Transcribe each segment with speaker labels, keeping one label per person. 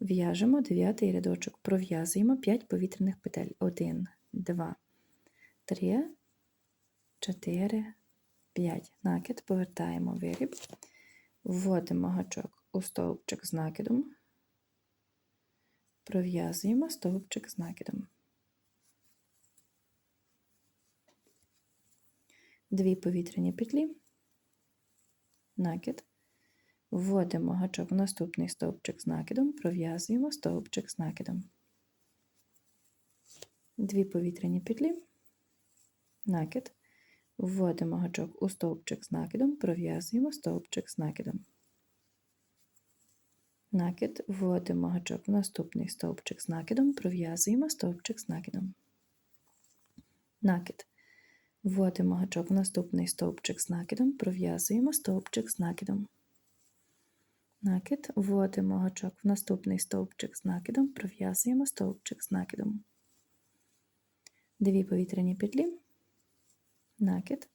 Speaker 1: В'яжемо дев'ятий рядочок, пров'язуємо 5 повітряних петель. 1, 2, 3, 4, 5. Накид, повертаємо виріб, вводимо гачок у стовпчик з накидом, пров'язуємо стовпчик з накидом. Дві повітряні петлі, накид, вводимо гачок в наступний стовпчик з накидом, пров'язуємо стовпчик з накидом. Дві повітряні петлі, накид, вводимо гачок у стовпчик з накидом, пров'язуємо стовпчик з накидом. Накид, вводимо гачок в наступний стовпчик з накидом, пров'язуємо стовпчик з накидом. Накид. Вводимо гачок в наступний стовпчик з накидом, пров'язуємо стовпчик з накидом. Накид, вводимо гачок в наступний стовпчик з накидом, пров'язуємо стовпчик з накидом. Дві повітряні петлі, накид,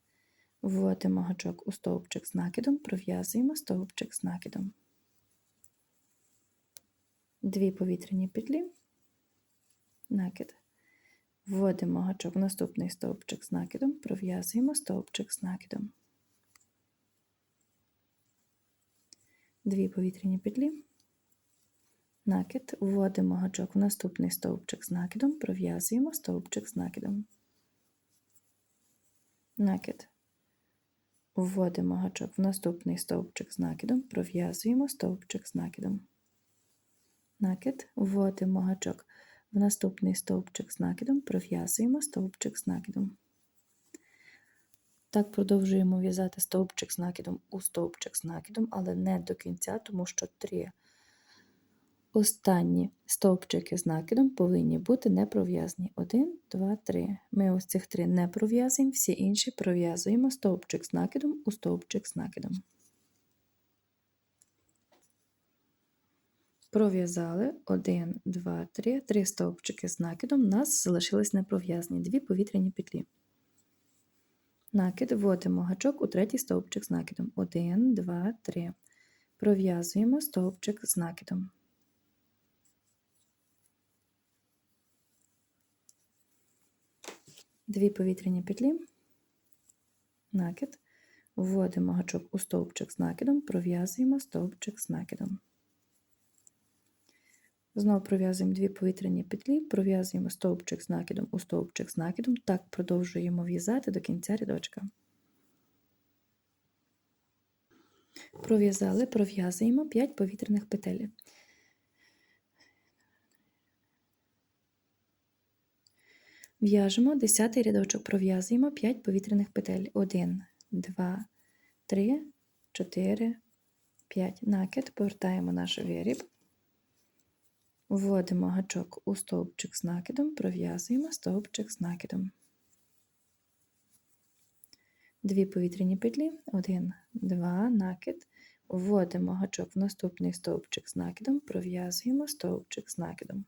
Speaker 1: вводимо гачок у стовпчик з накидом, пров'язуємо стовпчик з накидом. Дві повітряні петлі, накид. Вводимо гачок в наступний стовпчик з накидом, пров'язуємо стовпчик з накидом. Дві повітряні петлі, накид, вводимо гачок в наступний стовпчик з накидом, пров'язуємо стовпчик з накидом. Накид. Вводимо гачок в наступний стовпчик з накидом, пров'язуємо стовпчик з накидом. Накид, вводимо гачок в наступний стовпчик з накидом пров'язуємо стовпчик з накидом. Так продовжуємо в'язати стовпчик з накидом у стовпчик з накидом, але не до кінця, тому що три останні стовпчики з накидом повинні бути не пров'язані. Один, два, три. Ми ось цих три не пров'язуємо, всі інші пров'язуємо стовпчик з накидом у стовпчик з накидом. Пров'язали 1, 2, 3, 3 стовпчики з накидом. У нас залишились непров'язані дві повітряні петлі. Накид вводимо гачок у третій стовпчик з накидом. 1, 2, 3. Пров'язуємо стовпчик з накидом. Дві повітряні петлі. Накид. Вводимо гачок у стовпчик з накидом, пров'язуємо стовпчик з накидом. Знову пров'язуємо дві повітряні петлі, пров'язуємо стовпчик з накидом у стовпчик з накидом, так продовжуємо в'язати до кінця рядочка. Пров'язали, пров'язуємо 5 повітряних петель. В'яжемо 10 рядочок, пров'язуємо 5 повітряних петель. 1, 2, 3, 4, 5. Накид, повертаємо наш виріб. Вводимо гачок у стовпчик з накидом, пров'язуємо стовпчик з накидом. Дві повітряні петлі, один, два, накид. Вводимо гачок в наступний стовпчик з накидом, пров'язуємо стовпчик з накидом.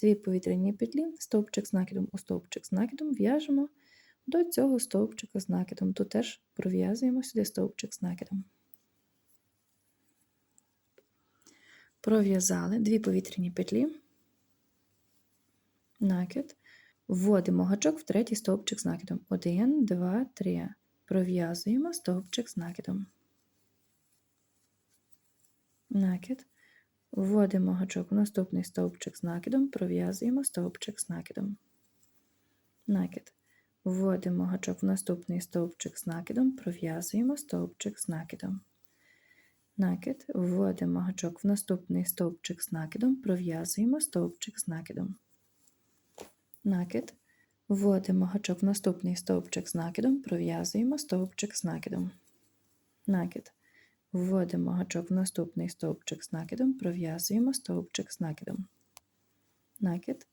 Speaker 1: Дві повітряні петлі, стовпчик з накидом у стовпчик з накидом, в'яжемо до цього стовпчика з накидом. Тут теж пров'язуємо сюди стовпчик з накидом. Пров'язали дві повітряні петлі, накид, вводимо гачок в третій стовпчик з накидом. 1, 2, 3. Пров'язуємо стовпчик з накидом. Накид. Вводимо гачок в наступний стовпчик з накидом, пров'язуємо стовпчик з накидом. Накид. Вводимо гачок в наступний стовпчик з накидом, пров'язуємо стовпчик з накидом. Накид, вводимо гачок в наступний стовпчик з накидом, пров'язуємо стовпчик з накидом. Накид, вводимо гачок в наступний стовпчик з накидом, пров'язуємо стовпчик з накидом. Накид. Вводимо гачок в наступний стовпчик з накидом, пров'язуємо стовпчик з накидом. Накид.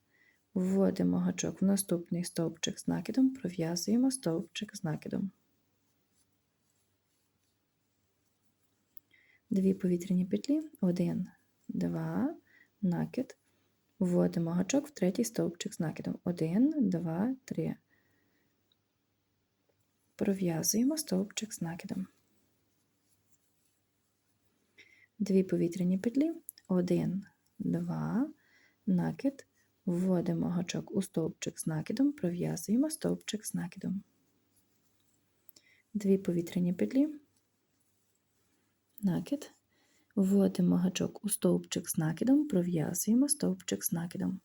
Speaker 1: Вводимо гачок в наступний стовпчик з накидом, пров'язуємо стовпчик з накидом. Дві повітряні петлі, один, два, накид. Вводимо гачок в третій стовпчик з накидом. Один, два, три. Пров'язуємо стовпчик з накидом. Дві повітряні петлі, один, два, накид, вводимо гачок у стовпчик з накидом, пров'язуємо стовпчик з накидом. Дві повітряні петлі, накид, вводимо гачок у стовпчик з накидом, пров'язуємо стовпчик з накидом.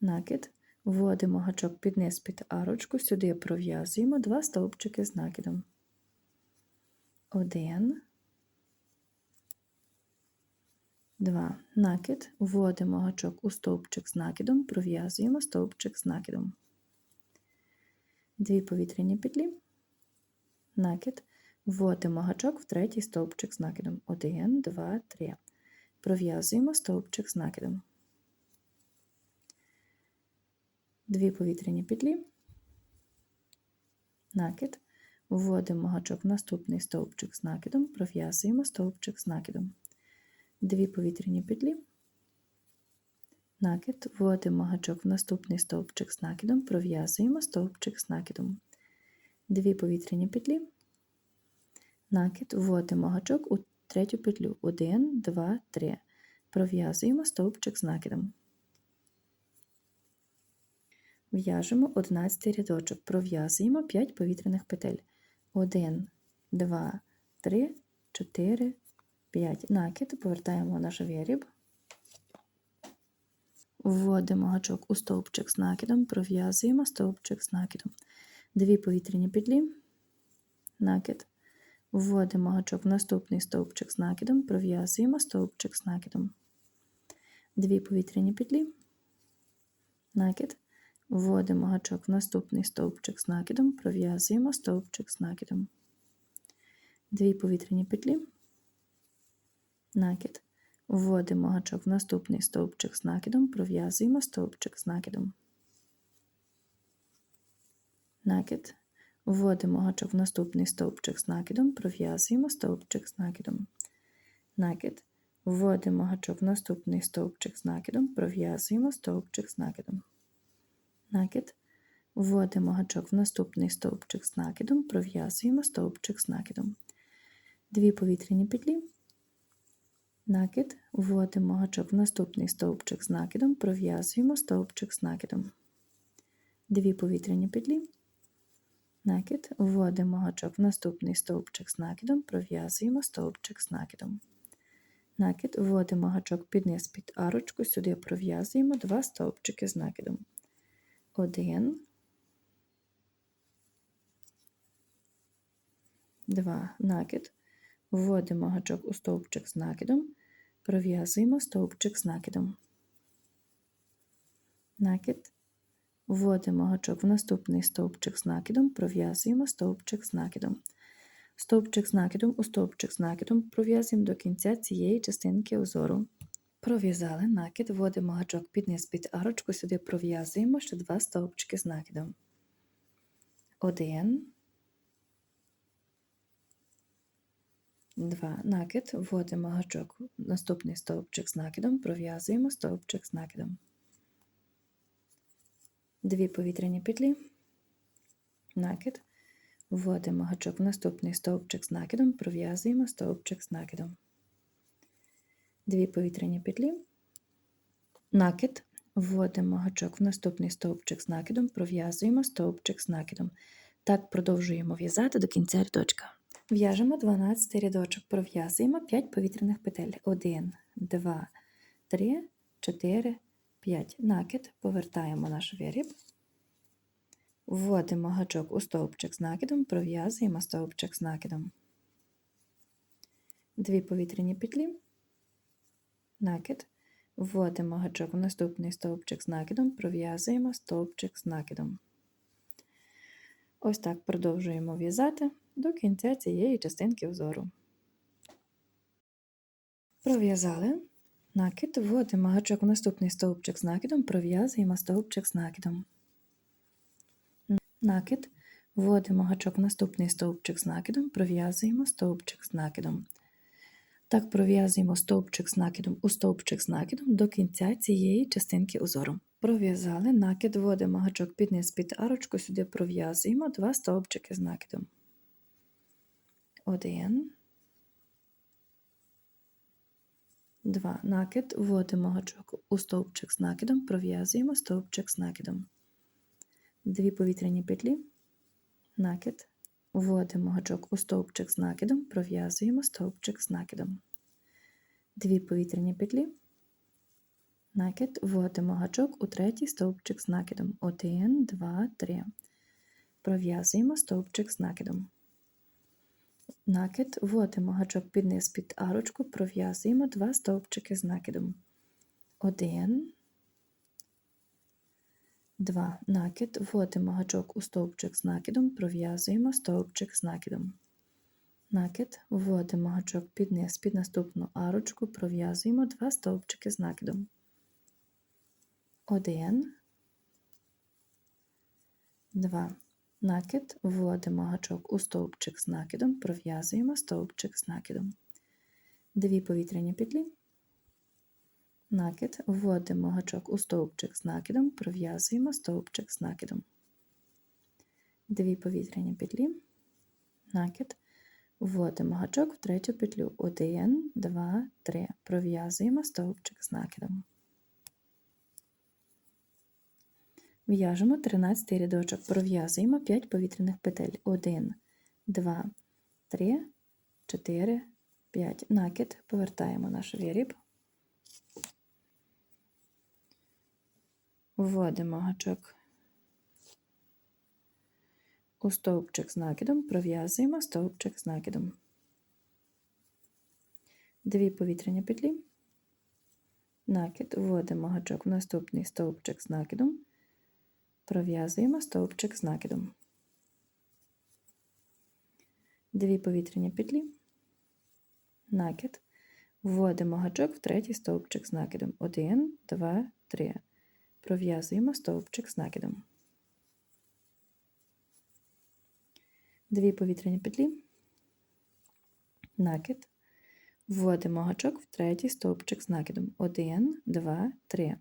Speaker 1: Накид, вводимо гачок під низ під арочку, сюди пров'язуємо два стовпчики з накидом. Один, два. Накид, вводимо гачок у стовпчик з накидом, пров'язуємо стовпчик з накидом. Дві повітряні петлі, накид, вводимо гачок в третій стовпчик з накидом. Один, два, три. Пров'язуємо стовпчик з накидом. Дві повітряні петлі, накид, вводимо гачок в наступний стовпчик з накидом, пров'язуємо стовпчик з накидом. Дві повітряні петлі, накид, вводимо гачок в наступний стовпчик з накидом, пров'язуємо стовпчик з накидом. Дві повітряні петлі, накид, вводимо гачок у третю петлю. Один, два, три. Пров'язуємо стовпчик з накидом. В'яжемо 11 рядочок, пров'язуємо 5 повітряних петель. 1, 2, 3, 4, 5. Накид, повертаємо наш виріб. Вводимо гачок у стовпчик з накидом, пров'язуємо стовпчик з накидом. Дві повітряні петлі, накид. Вводимо гачок в наступний стовпчик з накидом, пров'язуємо стовпчик з накидом. Дві повітряні петлі, накид. Вводимо гачок в наступний стовпчик з накидом, пров'язуємо стовпчик з накидом. Дві повітряні петлі, накид. Вводимо гачок в наступний стовпчик з накидом, пров'язуємо стовпчик з накидом. Накид. Вводимо гачок в наступний стовпчик з накидом, пров'язуємо стовпчик з накидом. Накид. Вводимо гачок в наступний стовпчик з накидом, пров'язуємо стовпчик з накидом накид, вводимо гачок в наступний стовпчик з накидом, пров'язуємо стовпчик з накидом. Дві повітряні петлі, накид, вводимо гачок в наступний стовпчик з накидом, пров'язуємо стовпчик з накидом. Дві повітряні петлі, накид, вводимо гачок в наступний стовпчик з накидом, пров'язуємо стовпчик з накидом. Накид, вводимо гачок під низ під арочку, сюди пров'язуємо два стовпчики з накидом один, два накид, вводимо гачок у стовпчик з накидом, пров'язуємо стовпчик з накидом. Накид, вводимо гачок в наступний стовпчик з накидом, пров'язуємо стовпчик з накидом. Стовпчик з накидом у стовпчик з накидом пров'язуємо до кінця цієї частинки узору. Пров'язали накид, вводимо гачок під низ під арочку, сюди пров'язуємо ще два стовпчики з накидом. Один, два. Накид, вводимо гачок, наступний стовпчик з накидом, пров'язуємо стовпчик з накидом. Дві повітряні петлі, накид, вводимо гачок в наступний стовпчик з накидом, пров'язуємо стовпчик з накидом. Дві повітряні петлі, накид, вводимо гачок в наступний стовпчик з накидом, пров'язуємо стовпчик з накидом. Так продовжуємо в'язати до кінця рядочка. В'яжемо 12 рядочок, пров'язуємо 5 повітряних петель. 1, 2, 3, 4, 5. Накид, повертаємо наш виріб. Вводимо гачок у стовпчик з накидом, пров'язуємо стовпчик з накидом. Дві повітряні петлі, накид, вводимо гачок в наступний стовпчик з накидом, пров'язуємо стовпчик з накидом. Ось так продовжуємо в'язати до кінця цієї частинки взору. Пров'язали накид, вводимо гачок в наступний стовпчик з накидом, пров'язуємо стовпчик з накидом. Накид, вводимо гачок в наступний стовпчик з накидом, пров'язуємо стовпчик з накидом. Так пров'язуємо стовпчик з накидом у стовпчик з накидом до кінця цієї частинки узору. Пров'язали накид, вводимо гачок під низ під арочку, сюди пров'язуємо два стовпчики з накидом. Один. 2. Накид. Вводимо гачок у стовпчик з накидом, пров'язуємо стовпчик з накидом. Дві повітряні петлі. Накид. Вводимо гачок у стовпчик з накидом, пров'язуємо стовпчик з накидом. Дві повітряні петлі. Накид. Вводимо гачок у третій стовпчик з накидом. 1, 2, 3. Пров'язуємо стовпчик з накидом. Накид. Вводимо гачок під низ під арочку, пров'язуємо два стовпчики з накидом. 1, 2. Накид. Вводимо гачок у стовпчик з накидом, пров'язуємо стовпчик з накидом. Накид. Вводимо гачок під низ під наступну арочку, пров'язуємо два стовпчики з накидом. 1, 2. Накид. Вводимо гачок у стовпчик з накидом, пров'язуємо стовпчик з накидом. Дві повітряні петлі. Накид. Вводимо гачок у стовпчик з накидом, пров'язуємо стовпчик з накидом. Дві повітряні петлі. Накид. Вводимо гачок в третю петлю. 1, 2, 3. Пров'язуємо стовпчик з накидом. В'яжемо 13 рядочок, пров'язуємо 5 повітряних петель. 1, 2, 3, 4, 5. Накид, повертаємо наш виріб. Вводимо гачок у стовпчик з накидом, пров'язуємо стовпчик з накидом. Дві повітряні петлі. Накид, вводимо гачок в наступний стовпчик з накидом, пров'язуємо стовпчик з накидом. Дві повітряні петлі, накид, вводимо гачок в третій стовпчик з накидом. 1, 2, 3. Пров'язуємо стовпчик з накидом. Дві повітряні петлі, накид, вводимо гачок в третій стовпчик з накидом. 1, 2, 3.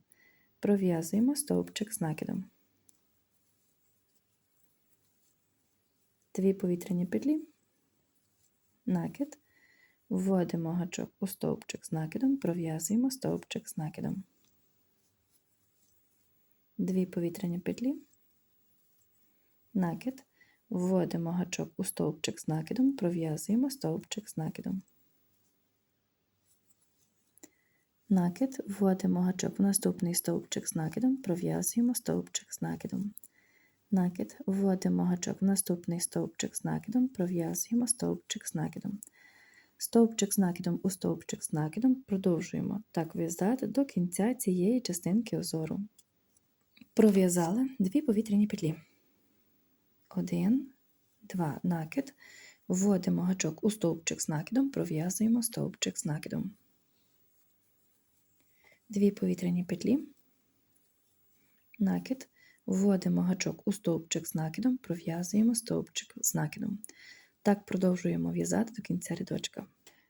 Speaker 1: Пров'язуємо стовпчик з накидом. Дві повітряні петлі, накид, вводимо гачок у стовпчик з накидом, пров'язуємо стовпчик з накидом. Дві повітряні петлі, накид, вводимо гачок у стовпчик з накидом, пров'язуємо стовпчик з накидом. Накид, вводимо гачок в наступний стовпчик з накидом, пров'язуємо стовпчик з накидом. Накид, вводимо гачок в наступний стовпчик з накидом, пров'язуємо стовпчик з накидом. Стовпчик з накидом у стовпчик з накидом продовжуємо так в'язати до кінця цієї частинки узору. Пров'язали дві повітряні петлі. Один, два, накид. Вводимо гачок у стовпчик з накидом, пров'язуємо стовпчик з накидом. Дві повітряні петлі, накид. Вводимо гачок у стовпчик з накидом, пров'язуємо стовпчик з накидом. Так продовжуємо в'язати до кінця рядочка.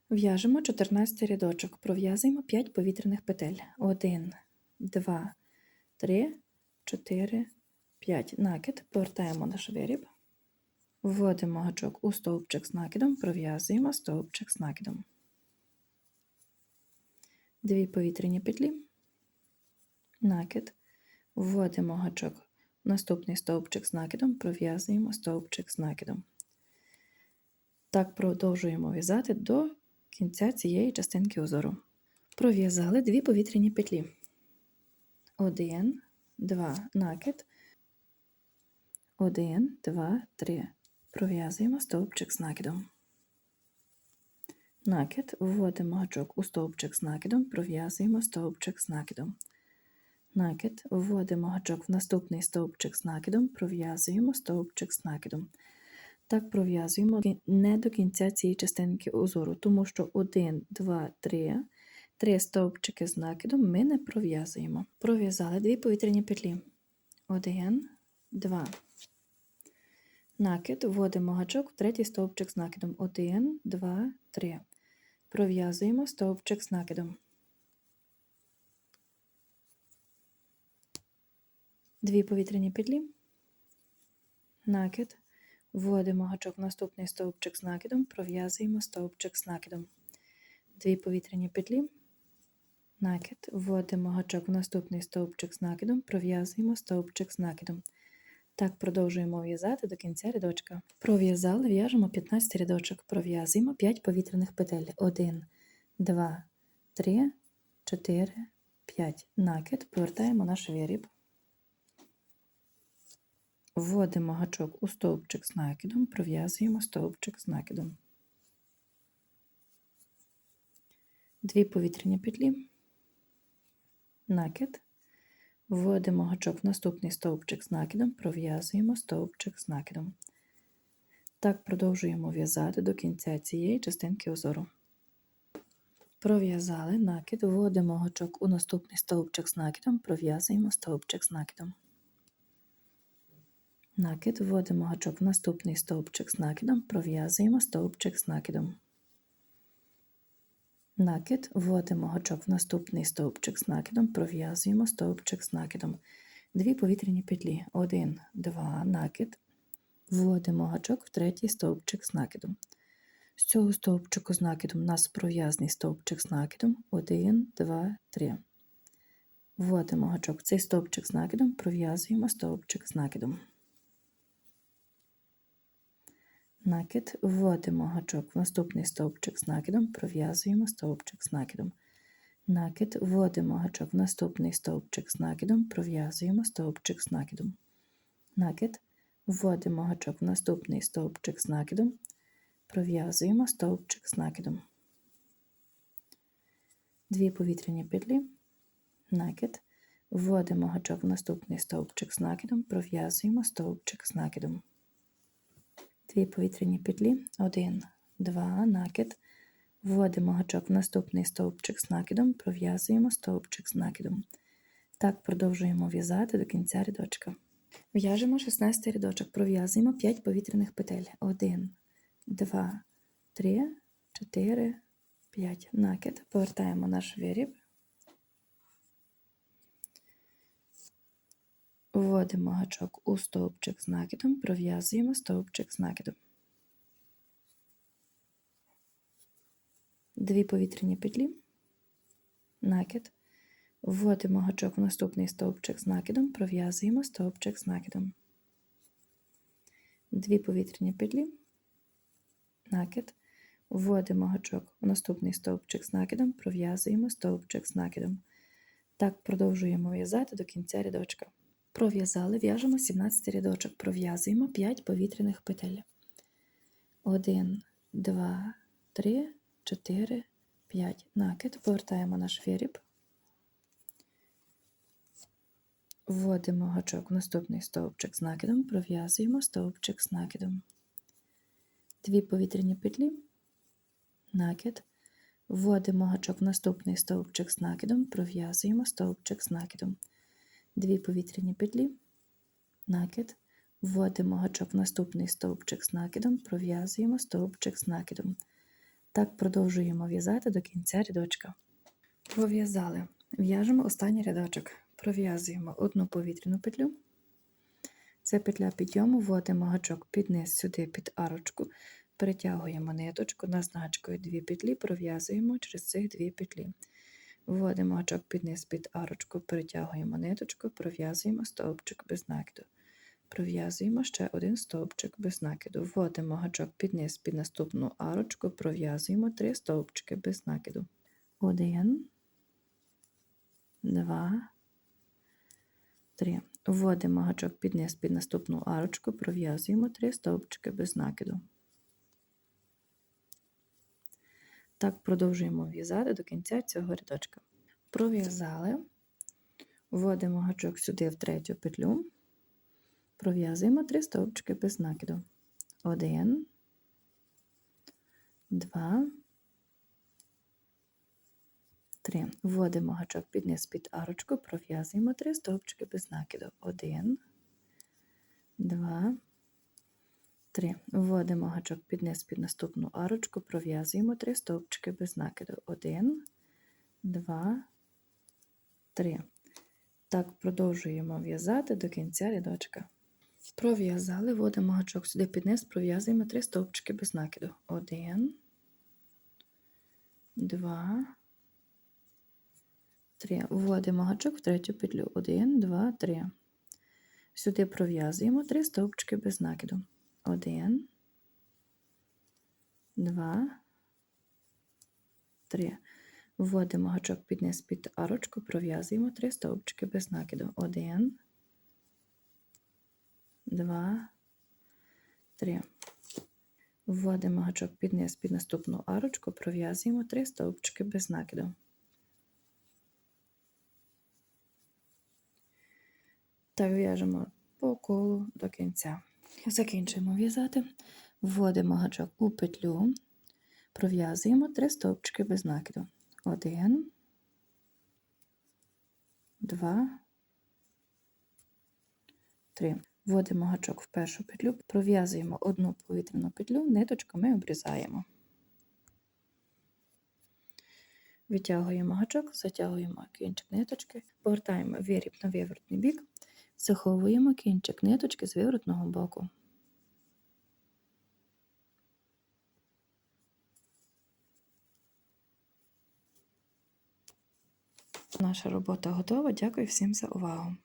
Speaker 1: В'яжемо 14 рядочок, пров'язуємо 5 повітряних петель. 1, 2, 3, 4, 5. Накид, повертаємо наш виріб. Вводимо гачок у стовпчик з накидом, пров'язуємо стовпчик з накидом. Дві повітряні петлі, накид, вводимо гачок наступний стовпчик з накидом, пров'язуємо стовпчик з накидом. Так продовжуємо в'язати до кінця цієї частинки узору. Пров'язали дві повітряні петлі. Один, два, накид. Один, два, три. Пров'язуємо стовпчик з накидом. Накид, вводимо гачок у стовпчик з накидом, пров'язуємо стовпчик з накидом. Накид, вводимо гачок в наступний стовпчик з накидом, пров'язуємо стовпчик з накидом. Так пров'язуємо не до кінця цієї частинки узору, тому що 1, 2, 3, 3 стовпчики з накидом ми не пров'язуємо. Пров'язали дві повітряні петлі. 1, 2. Накид, вводимо гачок в третій стовпчик з накидом. 1, 2, 3. Пров'язуємо стовпчик з накидом. Дві повітряні петлі. Накид. Вводимо гачок в наступний стовпчик з накидом, пров'язуємо стовпчик з накидом. Дві повітряні петлі. накид, вводимо гачок в наступний стовпчик з накидом, пров'язуємо стовпчик з накидом. Так продовжуємо в'язати до кінця рядочка. Пров'язали, в'яжемо 15 рядочок, пров'язуємо 5 повітряних петель. 1, 2, 3, 4, 5. Накид, повертаємо наш виріб. Вводимо гачок у стовпчик з накидом, пров'язуємо стовпчик з накидом. Дві повітряні петлі, накид. Вводимо гачок в наступний стовпчик з накидом, пров'язуємо стовпчик з накидом. Так продовжуємо в'язати до кінця цієї частинки узору. Пров'язали накид, вводимо гачок у наступний стовпчик з накидом, пров'язуємо стовпчик з накидом. Накид, вводимо гачок в наступний стовпчик з накидом, пров'язуємо стовпчик з накидом. Накид, вводимо гачок в наступний стовпчик з накидом, пров'язуємо стовпчик з накидом. Дві повітряні петлі. Один, два, накид. Вводимо гачок в третій стовпчик з накидом. З цього стовпчику з накидом у нас пров'язаний стовпчик з накидом. Один, два, три. Вводимо гачок в цей стовпчик з накидом, пров'язуємо стовпчик з накидом. Накид, вводимо гачок в наступний стовпчик з накидом, пров'язуємо стовпчик з накидом. Накид, вводимо гачок в наступний стовпчик з накидом, пров'язуємо стовпчик з накидом. Накид, вводимо гачок в наступний стовпчик з накидом, пров'язуємо стовпчик з накидом. Дві повітряні петлі, накид, вводимо гачок в наступний стовпчик з накидом, пров'язуємо стовпчик з накидом. Дві повітряні петлі, один, два, накид. Вводимо гачок в наступний стовпчик з накидом, пров'язуємо стовпчик з накидом. Так продовжуємо в'язати до кінця рядочка. В'яжемо 16 рядочок, пров'язуємо 5 повітряних петель. 1, 2, 3, 4, 5. Накид. Повертаємо наш виріб. Вводимо гачок у стовпчик з накидом, пров'язуємо стовпчик з накидом. Дві повітряні петлі, накид. Вводимо гачок в наступний стовпчик з накидом, пров'язуємо стовпчик з накидом. Дві повітряні петлі, накид. Вводимо гачок в наступний стовпчик з накидом, пров'язуємо стовпчик з накидом. Так продовжуємо в'язати до кінця рядочка. Пров'язали, в'яжемо 17 рядочок, пров'язуємо 5 повітряних петель. 1, 2, 3, 4, 5. Накид, повертаємо наш виріб. Вводимо гачок в наступний стовпчик з накидом, пров'язуємо стовпчик з накидом. Дві повітряні петлі, накид. Вводимо гачок в наступний стовпчик з накидом, пров'язуємо стовпчик з накидом. Дві повітряні петлі, накид. Вводимо гачок в наступний стовпчик з накидом, пров'язуємо стовпчик з накидом. Так продовжуємо в'язати до кінця рядочка. Пров'язали. В'яжемо останній рядочок. Пров'язуємо одну повітряну петлю. Це петля підйому, вводимо гачок під низ сюди під арочку, перетягуємо ниточку, назначкою дві петлі, пров'язуємо через цих дві петлі. Вводимо гачок під низ під арочку, перетягуємо ниточку, пров'язуємо стовпчик без накиду. Пров'язуємо ще один стовпчик без накиду. Вводимо гачок під низ під наступну арочку, пров'язуємо три стовпчики без накиду. Один, два, три. Вводимо гачок під низ під наступну арочку, пров'язуємо три стовпчики без накиду. Так продовжуємо в'язати до кінця цього рядочка. Пров'язали, вводимо гачок сюди в третю петлю, пров'язуємо три стовпчики без накиду. Один, два, три. Вводимо гачок під низ під арочку, пров'язуємо три стовпчики без накиду. Один, два, 3. Вводимо гачок під низ під наступну арочку, пров'язуємо 3 стовпчики без накиду. 1, 2, 3. Так продовжуємо в'язати до кінця рядочка. Пров'язали, вводимо гачок сюди під низ, пров'язуємо 3 стовпчики без накиду. 1, 2, 3. Вводимо гачок в третю петлю. 1, 2, 3. Сюди пров'язуємо 3 стовпчики без накиду. 1, 2, 3. Вводимо гачок під низ під арочку, пров'язуємо 3 стовпчики без накиду. 1, 2, 3. Вводимо гачок під низ під наступну арочку, пров'язуємо 3 стовпчики без накиду. Та в'яжемо по колу до кінця. Закінчуємо в'язати. Вводимо гачок у петлю, пров'язуємо 3 стовпчики без накиду. 1, 2, 3. Вводимо гачок в першу петлю, пров'язуємо одну повітряну петлю, ниточками обрізаємо. Витягуємо гачок, затягуємо кінчик ниточки, повертаємо виріб на виворотний бік, заховуємо кінчик ниточки з виворотного боку. Наша робота готова. Дякую всім за увагу.